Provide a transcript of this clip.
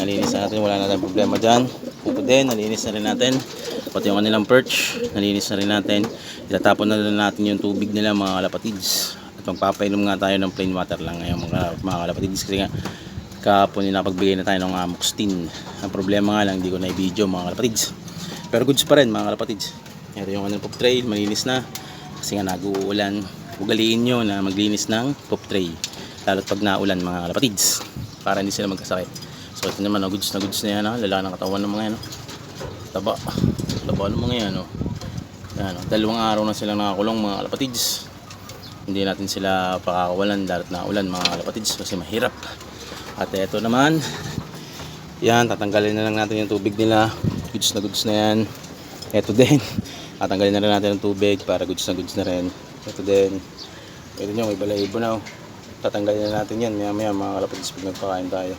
Nalinis na natin, wala na tayong problema dyan. Pupo din, nalinis na rin natin. Pati yung kanilang perch, nalinis na rin natin. Itatapon na rin natin yung tubig nila mga kalapatids. At magpapainom nga tayo ng plain water lang ngayon mga, mga kalapatids. Kasi nga, kahapon yung napagbigay na tayo ng amoxtin. Ang problema nga lang, hindi ko na i-video mga kalapatids. Pero goods pa rin mga kalapatids. Ito yung kanilang pop tray, malinis na. Kasi nga nag-uulan. Ugaliin nyo na maglinis ng pop tray. Lalo't pag naulan mga kalapatids. Para hindi sila magkasakit. So ito naman, oh, goods na goods na yan. Oh. Lala ng katawan ng mga yan. Oh. Taba. Taba ng mga yan. Oh. Yan, oh. Dalawang araw na silang nakakulong mga kalapatids. Hindi natin sila pakakawalan dahil naulan mga kalapatids kasi mahirap. At ito naman, yan, tatanggalin na lang natin yung tubig nila. Goods na goods na yan. Ito din. Tatanggalin na rin natin ang tubig para goods na goods na rin. Ito din. Ito nyo, may balahibo na. oh. Tatanggalin na natin yan. Maya maya mga kalapatids pag nagpakain tayo.